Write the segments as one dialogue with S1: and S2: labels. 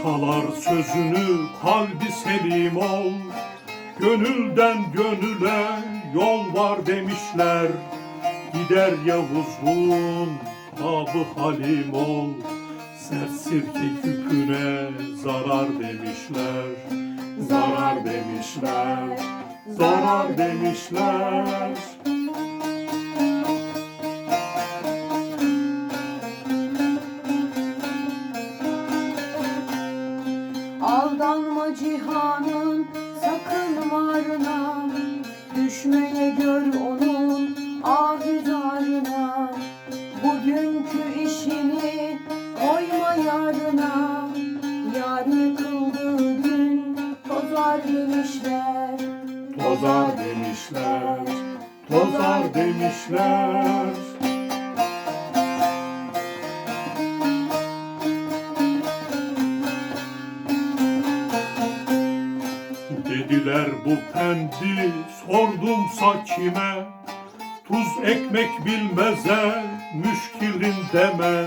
S1: Atalar sözünü kalbi selim ol. Gönülden gönüle yol var demişler. Gider Yavuzluğun abı halim ol. Sert sirke küpüne zarar demişler. Zarar demişler Zarar demişler
S2: Aldanma cihanın sakın varına. Düşmeye gör onun ahüzarına Bugünkü işini koyma yarına. Yarın kıldığı gün tozar demişler.
S1: Tozar demişler Tozar demişler Dediler bu pendi sordumsa kime? Tuz ekmek bilmeze müşkilim deme.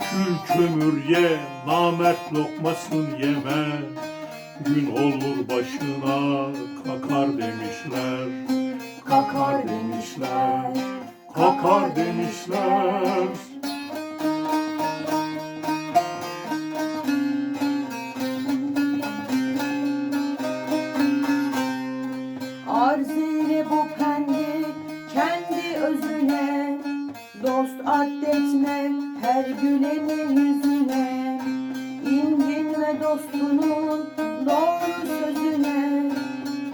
S1: Kül kömür ye namert lokmasın yeme. Gün olur başına kakar demişler. Kakar demişler Kakar demişler
S2: Dost addetme her gülenin yüzüne. İncinme dostunun doğru sözüne.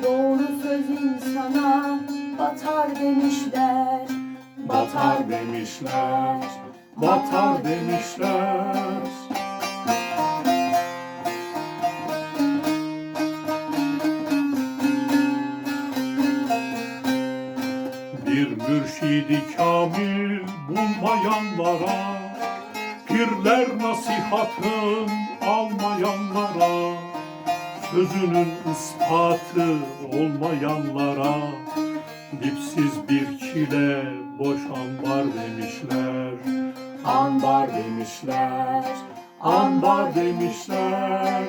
S2: Doğru söz insana batar demişler.
S1: Batar demişler Batar demişler mürşidi kamil bulmayanlara Pirler nasihatın almayanlara Sözünün ispatı olmayanlara Dipsiz bir kile boş ambar demişler Ambar demişler Ambar demişler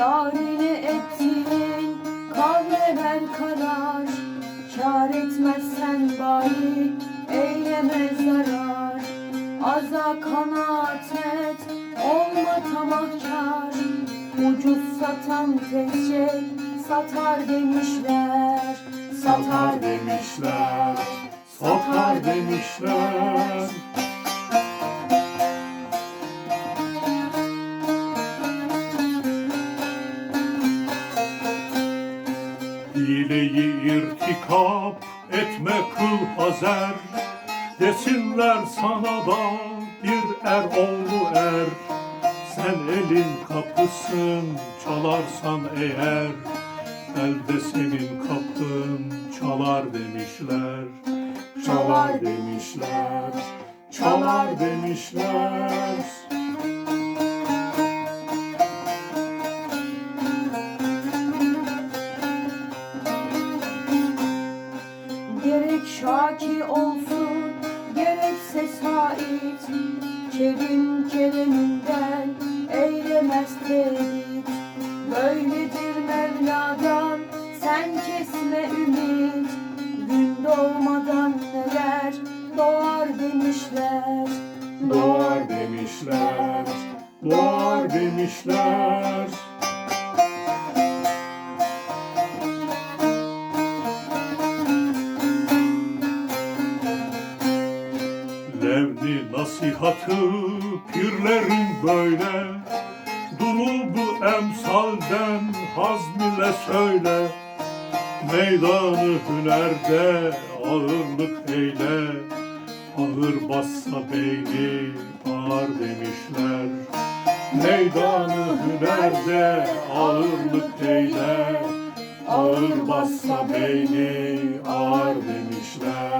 S2: Yarine ettiğin kavleler karar. Kâr etmezsen bari eyleme zarar. Aza kanaat et olma tamahkar. Ucuz satan tezcek satar demişler.
S1: Satar demişler Satar demişler irtikap etme kıl hazer. Desinler sana da bir er oğlu er. Sen elin kapısın çalarsan eğer. Elde senin kapın çalar demişler. Çalar demişler Çalar demişler
S2: Şaki olsun gerekse sait. Kerim kereminden eylemez teyit Böyledir Mevla'dan sen kesme ümit. Gün doğmadan neler doğar demişler.
S1: Doğar demişler Doğar demişler nasihatı pirlerin böyle. Durubu emsalden hazmile söyle. Meydanı hünerde ağırlık eyle. Ağır bassa beyni ağır demişler. Meydanı hünerde ağırlık eyle. Ağır bassa beyni Ağır demişler